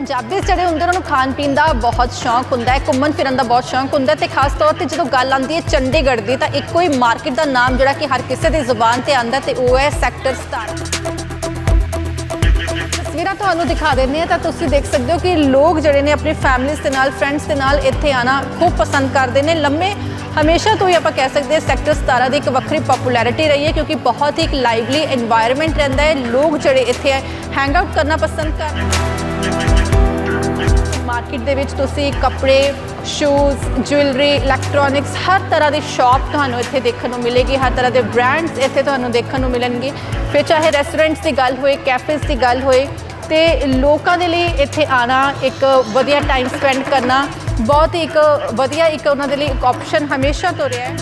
ਪੰਜਾਬੀ ਜਿਹੜੇ ਹੁੰਦੇ ਉਹਨਾਂ ਨੂੰ ਖਾਣ ਪੀਣ ਦਾ ਬਹੁਤ ਸ਼ੌਂਕ ਹੁੰਦਾ ਹੈ, ਘੁੰਮਣ ਫਿਰਨ ਦਾ ਬਹੁਤ ਸ਼ੌਂਕ ਹੁੰਦਾ ਤੇ ਖਾਸ ਤੌਰ ਤੇ ਜਦੋਂ ਗੱਲ ਆਉਂਦੀ ਹੈ ਚੰਡੀਗੜ੍ਹ ਦੀ, ਤਾਂ ਇੱਕੋ ਹੀ ਮਾਰਕੀਟ ਦਾ ਨਾਮ ਜਿਹੜਾ ਕਿ ਹਰ ਕਿਸੇ ਦੀ ਜ਼ੁਬਾਨ ਤੇ ਆਂਦਾ ਤੇ ਉਹ ਹੈ ਸੈਕਟਰ 17 ਤਸਵੀਰਾਂ ਤੁਹਾਨੂੰ ਦਿਖਾ ਦਿੰਦੇ ਆ ਤਾਂ ਤੁਸੀਂ ਦੇਖ ਸਕਦੇ ਹੋ ਕਿ ਲੋਕ ਜਿਹੜੇ ਨੇ ਆਪਣੀ ਫੈਮਲੀਜ਼ ਦੇ ਨਾਲ ਫਰੈਂਡਸ ਦੇ ਨਾਲ ਇੱਥੇ ਆਣਾ ਖੂਬ ਪਸੰਦ ਕਰਦੇ ਨੇ। ਲੰਮੇ, ਹਮੇਸ਼ਾ ਤੋਂ ਹੀ ਆਪਾਂ ਕਹਿ ਸਕਦੇ ਹਾਂ ਸੈਕਟਰ 17 ਦੀ ਇੱਕ ਵੱਖਰੀ ਪਪੂਲੈਰਿਟੀ ਰਹੀ ਹੈ, ਕਿਉਂਕਿ ਬਹੁਤ ਹੀ ਇੱਕ ਲਾਈਵਲੀ এনवायरमेंट ਰਹਿੰਦਾ ਹੈ। ਲੋਕ ਜਿਹੜੇ ਇੱਥੇ ਹੈਂਗ ਆਊਟ ਕਰਨਾ ਪਸੰਦ ਕਰਦੇ ਮਾਰਕੀਟ ਦੇ ਵਿੱਚ ਤੁਸੀਂ ਕੱਪੜੇ ਸ਼ੂਜ਼ ਜੁਐਲਰੀ ਇਲੈਕਟ੍ਰੋਨਿਕਸ ਹਰ ਤਰ੍ਹਾਂ ਦੀ ਸ਼ਾਪ ਤੁਹਾਨੂੰ ਇੱਥੇ ਦੇਖਣ ਨੂੰ ਮਿਲੇਗੀ, ਹਰ ਤਰ੍ਹਾਂ ਦੇ ਬ੍ਰਾਂਡਸ ਇੱਥੇ ਤੁਹਾਨੂੰ ਦੇਖਣ ਨੂੰ ਮਿਲਣਗੇ। ਫਿਰ ਚਾਹੇ ਰੈਸਟੋਰੈਂਟਸ ਦੀ ਗੱਲ ਹੋਏ ਕੈਫੇਜ਼ ਦੀ ਗੱਲ ਹੋਏ, ਤੇ ਲੋਕਾਂ ਦੇ ਲਈ ਇੱਥੇ ਆਣਾ ਇੱਕ ਵਧੀਆ ਟਾਈਮ ਸਪੈਂਡ ਕਰਨਾ ਬਹੁਤ ਹੀ ਇੱਕ ਵਧੀਆ ਇੱਕ ਉਹਨਾਂ ਦੇ ਲਈ ਇੱਕ ਆਪਸ਼ਨ ਹਮੇਸ਼ਾ ਤੋਂ ਰਿਹਾ ਹੈ।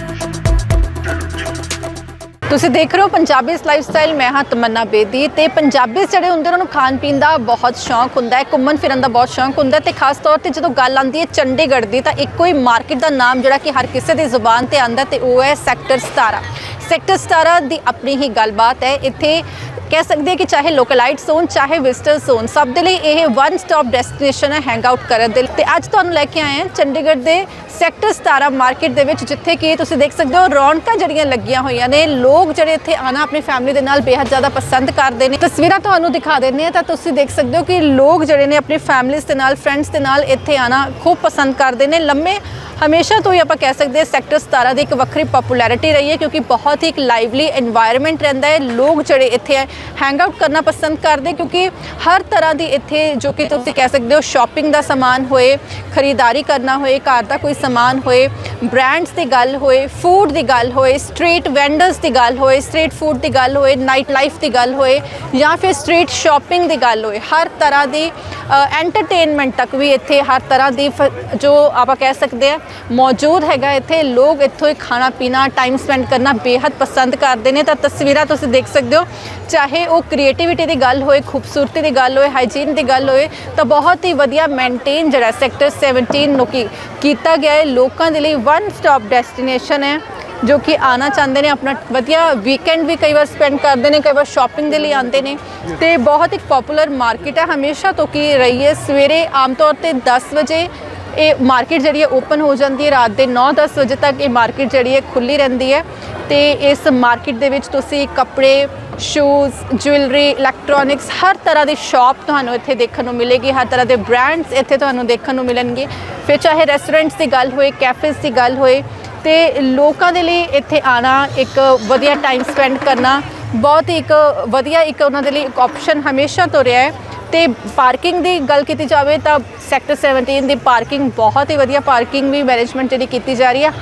ਤੁਸੀਂ ਦੇਖ ਰਹੇ ਹੋ ਪੰਜਾਬੀ ਲਾਈਫਸਟਾਈਲ ਮੈਂ ਹਾਂ ਤਮੰਨਾ ਬੇਦੀ ਤੇ ਪੰਜਾਬੀ ਜਿਹੜੇ ਹੁੰਦੇ ਉਹਨਾਂ ਨੂੰ ਖਾਣ ਪੀਣ ਦਾ ਬਹੁਤ ਸ਼ੌਂਕ ਹੁੰਦਾ ਹੈ, ਘੁੰਮਣ ਫਿਰਨ ਦਾ ਬਹੁਤ ਸ਼ੌਂਕ ਹੁੰਦਾ ਹੈ ਤੇ ਖਾਸ ਤੌਰ ਤੇ ਜਦੋਂ ਗੱਲ ਆਉਂਦੀ ਹੈ ਚੰਡੀਗੜ੍ਹ ਦੀ, ਤਾਂ ਇੱਕੋ ਹੀ ਮਾਰਕੀਟ ਦਾ ਨਾਮ ਜਿਹੜਾ ਕਿ ਹਰ ਕਿਸੇ ਦੀ ਜ਼ੁਬਾਨ ਤੇ ਆਉਂਦਾ ਤੇ ਉਹ ਹੈ ਸੈਕਟਰ 17 ਸੈਕਟਰ 17 ਦੀ ਆਪਣੀ ਹੀ ਗੱਲਬਾਤ ਹੈ, ਇੱਥੇ ਕਹਿ ਸਕਦੇ ਹਾਂ ਕਿ ਚਾਹੇ ਲੋਕਲਾਈਟ ਜ਼ੋਨ ਚਾਹੇ ਵਿਜ਼ਟਰਸ ਹੋਣ ਸਭ ਦੇ ਲਈ ਇਹ ਵਨ ਸਟਾਪ ਡੈਸਟੀਨੇਸ਼ਨ ਹੈ ਹੈਂਗ ਆਊਟ ਕਰਨ ਦੇ ਲਈ। ਤੇ ਅੱਜ ਤੁਹਾਨੂੰ ਲੈ ਕੇ ਆਏ ਹਾਂ ਚੰਡੀਗੜ੍ਹ ਦੇ ਸੈਕਟਰ 17 ਮਾਰਕੀਟ ਦੇ ਵਿੱਚ, ਜਿੱਥੇ ਕਿ ਤੁਸੀਂ ਦੇਖ ਸਕਦੇ ਹੋ ਰੌਣਕਾਂ ਜਿਹੜੀਆਂ ਲੱਗੀਆਂ ਹੋਈਆਂ ਨੇ। ਲੋਕ ਜਿਹੜੇ ਇੱਥੇ ਆਣਾ ਆਪਣੀ ਫੈਮਿਲੀ ਦੇ ਨਾਲ ਬੇਹੱਦ ਜ਼ਿਆਦਾ ਪਸੰਦ ਕਰਦੇ ਨੇ। ਤਸਵੀਰਾਂ ਤੁਹਾਨੂੰ ਦਿਖਾ ਦਿੰਦੇ ਆ ਤਾਂ ਤੁਸੀਂ ਦੇਖ ਸਕਦੇ ਹੋ ਕਿ ਲੋਕ ਜਿਹੜੇ ਨੇ ਆਪਣੀ ਫੈਮਿਲੀਜ਼ ਦੇ ਨਾਲ ਫਰੈਂਡਸ ਦੇ ਨਾਲ ਇੱਥੇ ਆਣਾ ਖੂਬ ਪਸੰਦ ਕਰਦੇ ਨੇ। ਲੰਮੇ ਹਮੇਸ਼ਾ ਤੋਂ ਹੀ ਆਪਾਂ ਕਹਿ ਸਕਦੇ ਹਾਂ ਸੈਕਟਰ 17 ਦੀ ਇੱਕ ਵੱਖਰੀ ਪਪੂਲੈਰਿਟੀ ਰਹੀ ਹੈ ਕਿਉਂਕਿ ਬਹੁਤ ਹੀ ਇੱਕ ਲਾਈਵਲੀ এনवायरमेंट ਰਹਿੰਦਾ ਹੈ। ਲੋਕ ਜਿਹੜੇ ਇੱਥੇ ਹੈਂਗ ਆਊਟ ਕਰਨਾ ਪਸੰਦ ਕਰਦੇ ਕਿਉਂਕਿ ਹਰ ਤਰ੍ਹਾਂ ਦੀ ਇੱਥੇ ਜੋ ਕਿ ਤੁਸੀਂ ਕਹਿ ਸਕਦੇ ਹੋ ਸ਼ਾਪਿੰਗ ਦਾ ਸਮਾਨ ਹੋਏ, ਖਰੀਦਦਾਰੀ ਕਰਨਾ ਹੋਏ, ਘਰ ਦਾ ਕੋਈ ਸਮਾਨ ਹੋਏ ਬ੍ਰਾਂਡਸ ਦੀ ਗੱਲ ਹੋਏ ਫੂਡ ਦੀ ਗੱਲ ਹੋਏ ਸਟਰੀਟ ਵੈਂਡਰਸ ਦੀ ਗੱਲ ਹੋਏ ਸਟਰੀਟ ਫੂਡ ਦੀ ਗੱਲ ਹੋਏ ਨਾਈਟ ਲਾਈਫ ਦੀ ਗੱਲ ਹੋਏ ਜਾਂ ਫਿਰ ਸਟਰੀਟ ਸ਼ਾਪਿੰਗ ਦੀ ਗੱਲ ਹੋਏ, ਹਰ ਤਰ੍ਹਾਂ ਦੀ ਐਂਟਰਟੇਨਮੈਂਟ ਤੱਕ ਵੀ ਇੱਥੇ ਹਰ ਤਰ੍ਹਾਂ ਦੀ ਜੋ ਆਪਾਂ ਕਹਿ ਸਕਦੇ ਆ ਮੌਜੂਦ ਹੈਗਾ ਇੱਥੇ। ਲੋਕ ਇੱਥੋਂ ਹੀ ਖਾਣਾ ਪੀਣਾ ਟਾਈਮ ਸਪੈਂਡ ਕਰਨਾ ਬੇਹੱਦ ਪਸੰਦ ਕਰਦੇ ਨੇ। ਤਾਂ ਤਸਵੀਰਾਂ ਤੁਸੀਂ ਦੇਖ ਸਕਦੇ ਹੋ। ਚਾਹੇ ਉਹ ਕ੍ਰੀਏਟੀਵਿਟੀ ਦੀ ਗੱਲ ਹੋਏ, ਖੂਬਸੂਰਤੀ ਦੀ ਗੱਲ ਹੋਏ ਹਾਈਜੀਨ ਦੀ ਗੱਲ ਹੋਏ, ਤਾਂ ਬਹੁਤ ਹੀ ਵਧੀਆ ਮੇਨਟੇਨ ਜਿਹੜਾ ਸੈਕਟਰ 17 ਨੂੰ ਕੀ, ਕੀਤਾ ਗਿਆ ਹੈ। ਲੋਕਾਂ ਦੇ ਲਈ ਵਨ ਸਟਾਪ ਡੈਸਟੀਨੇਸ਼ਨ ਹੈ, ਜੋ ਕਿ ਆਣਾ ਚਾਹੁੰਦੇ ਨੇ। ਆਪਣਾ ਵਧੀਆ ਵੀਕਐਂਡ ਵੀ ਕਈ ਵਾਰ ਸਪੈਂਡ ਕਰਦੇ ਨੇ, ਕਈ ਵਾਰ ਸ਼ਾਪਿੰਗ ਦੇ ਲਈ ਆਉਂਦੇ ਨੇ। ਤੇ ਬਹੁਤ ਇੱਕ ਪਪੂਲਰ ਮਾਰਕੀਟ ਹੈ। ਹਮੇਸ਼ਾ ਤੋਂ ਕੀ ਰਹੀ ਹੈ, ਸਵੇਰੇ ਆਮ ਤੌਰ ਤੇ 10 ਵਜੇ ਇਹ ਮਾਰਕੀਟ ਜਿਹੜੀ ਹੈ ਓਪਨ ਹੋ ਜਾਂਦੀ ਹੈ ਰਾਤ ਦੇ 9-10 ਵਜੇ ਤੱਕ ਇਹ ਮਾਰਕੀਟ ਜਿਹੜੀ ਹੈ ਖੁੱਲੀ ਰਹਿੰਦੀ ਹੈ ਤੇ ਇਸ ਮਾਰਕੀਟ ਦੇ ਵਿੱਚ ਤੁਸੀਂ ਕੱਪੜੇ ਸ਼ੂਜ਼ ਜੁਐਲਰੀ ਇਲੈਕਟ੍ਰੋਨਿਕਸ ਹਰ ਤਰ੍ਹਾਂ ਦੀ ਸ਼ਾਪ ਤੁਹਾਨੂੰ ਇੱਥੇ ਦੇਖਣ ਨੂੰ ਮਿਲੇਗੀ, ਹਰ ਤਰ੍ਹਾਂ ਦੇ ਬ੍ਰਾਂਡਸ ਇੱਥੇ ਤੁਹਾਨੂੰ ਦੇਖਣ ਨੂੰ ਮਿਲਣਗੇ। ਫਿਰ ਚਾਹੇ ਰੈਸਟੋਰੈਂਟਸ ਦੀ ਗੱਲ ਹੋਏ ਕੈਫੇਜ਼ ਦੀ ਗੱਲ ਹੋਏ, ਤੇ ਲੋਕਾਂ ਦੇ ਲਈ ਇੱਥੇ ਆਣਾ ਇੱਕ ਵਧੀਆ ਟਾਈਮ ਸਪੈਂਡ ਕਰਨਾ ਬਹੁਤ ਹੀ ਇੱਕ ਵਧੀਆ ਇੱਕ ਉਹਨਾਂ ਦੇ ਲਈ ਇੱਕ ਆਪਸ਼ਨ ਹਮੇਸ਼ਾ ਤੋਂ ਰਿਹਾ ਹੈ। ਤੇ ਪਾਰਕਿੰਗ ਦੀ ਗੱਲ ਕੀਤੀ ਜਾਵੇ ਤਾਂ ਸੈਕਟਰ 17 ਦੀ ਪਾਰਕਿੰਗ ਬਹੁਤ ਹੀ ਵਧੀਆ ਪਾਰਕਿੰਗ ਵੀ ਮੈਨੇਜਮੈਂਟ ਜਿਹੜੀ ਕੀਤੀ ਜਾ ਰਹੀ ਆ।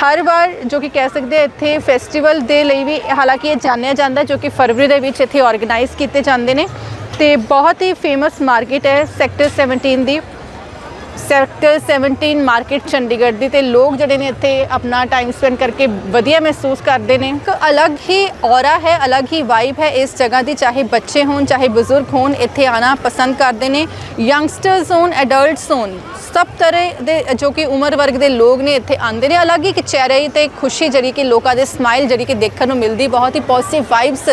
ਹਰ ਵਾਰ ਜੋ ਕਿ ਕਹਿ ਸਕਦੇ ਹਾਂ ਇੱਥੇ ਫੈਸਟੀਵਲ ਦੇ ਲਈ ਵੀ ਹਾਲਾਂਕਿ ਇਹ ਜਾਣਿਆ ਜਾਂਦਾ ਜੋ ਕਿ ਫਰਵਰੀ ਦੇ ਵਿੱਚ ਇੱਥੇ ਆਰਗੇਨਾਈਜ਼ ਕੀਤੇ ਜਾਂਦੇ ਨੇ ਤੇ ਬਹੁਤ ਹੀ ਫੇਮਸ ਮਾਰਕੀਟ ਹੈ ਸੈਕਟਰ 17 ਦੀ। ਸੈਕਟਰ 17 ਮਾਰਕੀਟ ਚੰਡੀਗੜ੍ਹ ਦੀ ਤੇ ਲੋਕ ਜਿਹੜੇ ਨੇ ਇੱਥੇ ਆਪਣਾ ਟਾਈਮ ਸਪੈਂਡ ਕਰਕੇ ਵਧੀਆ ਮਹਿਸੂਸ ਕਰਦੇ ਨੇ। ਇੱਕ ਅਲੱਗ ਹੀ ਔਰਾ ਹੈ, ਅਲੱਗ ਹੀ ਵਾਈਬ ਹੈ ਇਸ ਜਗ੍ਹਾ ਦੀ, ਚਾਹੇ ਬੱਚੇ ਹੋਣ, ਚਾਹੇ ਬਜ਼ੁਰਗ ਹੋਣ, ਇੱਥੇ ਆਣਾ ਪਸੰਦ ਕਰਦੇ ਨੇ। ਯੰਗਸਟਰਸ ਹੋਣ ਐਡਲਟਸ ਹੋਣ, ਸਭ ਤਰ੍ਹਾਂ ਦੇ ਜੋ ਕਿ ਉਮਰ ਵਰਗ ਦੇ ਲੋਕ ਨੇ ਇੱਥੇ ਆਉਂਦੇ ਨੇ। ਅਲੱਗ ਹੀ ਇੱਕ ਚਿਹਰੇ ਤੇ ਖੁਸ਼ੀ ਜਿਹੜੀ ਕਿ ਲੋਕਾਂ ਦੇ ਸਮਾਈਲ ਜਿਹੜੀ ਕਿ ਦੇਖਣ ਨੂੰ ਮਿਲਦੀ, ਬਹੁਤ ਹੀ ਪੋਜ਼ਿਟਿਵ ਵਾਈਬਸ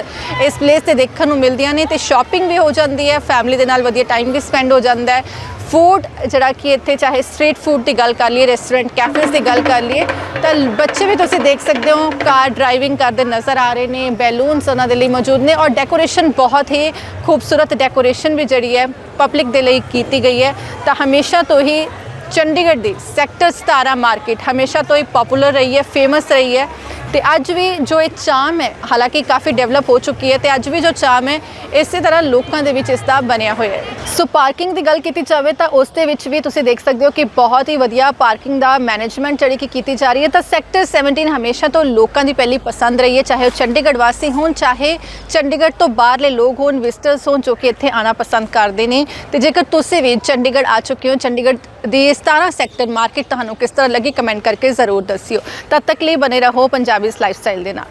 ਇਸ ਪਲੇਸ ਤੇ ਦੇਖਣ ਨੂੰ ਮਿਲਦੀਆਂ ਨੇ ਤੇ ਸ਼ਾਪਿੰਗ ਵੀ ਹੋ ਜਾਂਦੀ ਹੈ ਫੈਮਿਲੀ ਦੇ ਨਾਲ ਵਧੀਆ ਟਾਈਮ ਵੀ ਸਪੈਂਡ ਹੋ ਜਾਂਦਾ ਹੈ। ਫੂਡ ਜਿਹੜਾ ਕਿ ਇੱਥੇ ਚਾਹੇ ਸਟਰੀਟ ਫੂਡ ਦੀ ਗੱਲ ਕਰ ਲਈਏ ਰੈਸਟੋਰੈਂਟ ਕੈਫੇਜ਼ ਦੀ ਗੱਲ ਕਰ ਲਈਏ, ਤਾਂ ਬੱਚੇ ਵੀ ਤੁਸੀਂ ਦੇਖ ਸਕਦੇ ਹੋ, ਕਾਰ ਡਰਾਈਵਿੰਗ ਕਰਦੇ ਨਜ਼ਰ ਆ ਰਹੇ ਨੇ ਬੈਲੂਨਸ ਉਹਨਾਂ ਦੇ ਲਈ ਮੌਜੂਦ ਨੇ ਔਰ ਡੈਕੋਰੇਸ਼ਨ ਬਹੁਤ ਹੀ ਖੂਬਸੂਰਤ ਡੈਕੋਰੇਸ਼ਨ ਵੀ ਜਿਹੜੀ ਹੈ ਪਬਲਿਕ ਦੇ ਲਈ ਕੀਤੀ ਗਈ ਹੈ। ਤਾਂ ਹਮੇਸ਼ਾ ਤੋਂ ਹੀ ਚੰਡੀਗੜ੍ਹ ਦੀ ਸੈਕਟਰ 17 ਮਾਰਕੀਟ ਹਮੇਸ਼ਾ ਤੋਂ ਹੀ ਪਪੂਲਰ ਰਹੀ ਹੈ ਫੇਮਸ ਰਹੀ ਹੈ। ਤੇ ਅੱਜ ਵੀ ਜੋ ਇਹ ਚਾਮ ਹੈ, ਹਾਲਾਂਕਿ ਕਾਫੀ ਡਿਵੈਲਪ ਹੋ ਚੁੱਕੀ ਹੈ ਤੇ ਅੱਜ ਵੀ ਜੋ ਚਾਮ ਹੈ, ਇਸੇ ਤਰ੍ਹਾਂ ਲੋਕਾਂ ਦੇ ਵਿੱਚ ਇਸ ਦਾ ਬਣਿਆ ਹੋਇਆ ਹੈ। ਸੋ ਪਾਰਕਿੰਗ ਦੀ ਗੱਲ ਕੀਤੀ ਜਾਵੇ ਤਾਂ ਉਸ ਦੇ ਵਿੱਚ ਵੀ ਤੁਸੀਂ ਦੇਖ ਸਕਦੇ ਹੋ ਕਿ ਬਹੁਤ ਹੀ ਵਧੀਆ ਪਾਰਕਿੰਗ ਦਾ ਮੈਨੇਜਮੈਂਟ ਜਿਹੜੀ ਕਿ ਕੀਤੀ ਜਾ ਰਹੀ ਹੈ ਤਾਂ ਸੈਕਟਰ 17 ਹਮੇਸ਼ਾ ਤੋਂ ਲੋਕਾਂ ਦੀ ਪਹਿਲੀ ਪਸੰਦ ਰਹੀ ਹੈ, ਚਾਹੇ ਉਹ ਚੰਡੀਗੜ੍ਹ ਵਾਸੀ ਹੋਣ, ਚਾਹੇ ਚੰਡੀਗੜ੍ਹ ਤੋਂ ਬਾਹਰਲੇ ਲੋਕ ਹੋਣ ਵਿਜ਼ਟਰਸ ਹੋਣ ਜੋ ਕਿ ਇੱਥੇ ਆਣਾ ਪਸੰਦ ਕਰਦੇ ਨੇ। ਤੇ ਜੇਕਰ ਤੁਸੀਂ ਵੀ ਚੰਡੀਗੜ੍ਹ ਆ ਚੁੱਕੇ ਹੋ, ਚੰਡੀਗੜ੍ਹ ਦੀ 17 ਸੈਕਟਰ ਮਾਰਕੀਟ ਤੁਹਾਨੂੰ ਕਿਸ ਤਰ੍ਹਾਂ ਲੱਗੀ ਕਮੈਂਟ ਕਰਕੇ ਜ਼ਰੂਰ ਦੱਸਿਓ। ਤਦ ਤੱਕ ਲਈ ਬਨੇ ਰਹੋ ਪੰਜਾਬ ਲਾਈਫਸਟਾਈਲ ਦੇ ਨਾਲ।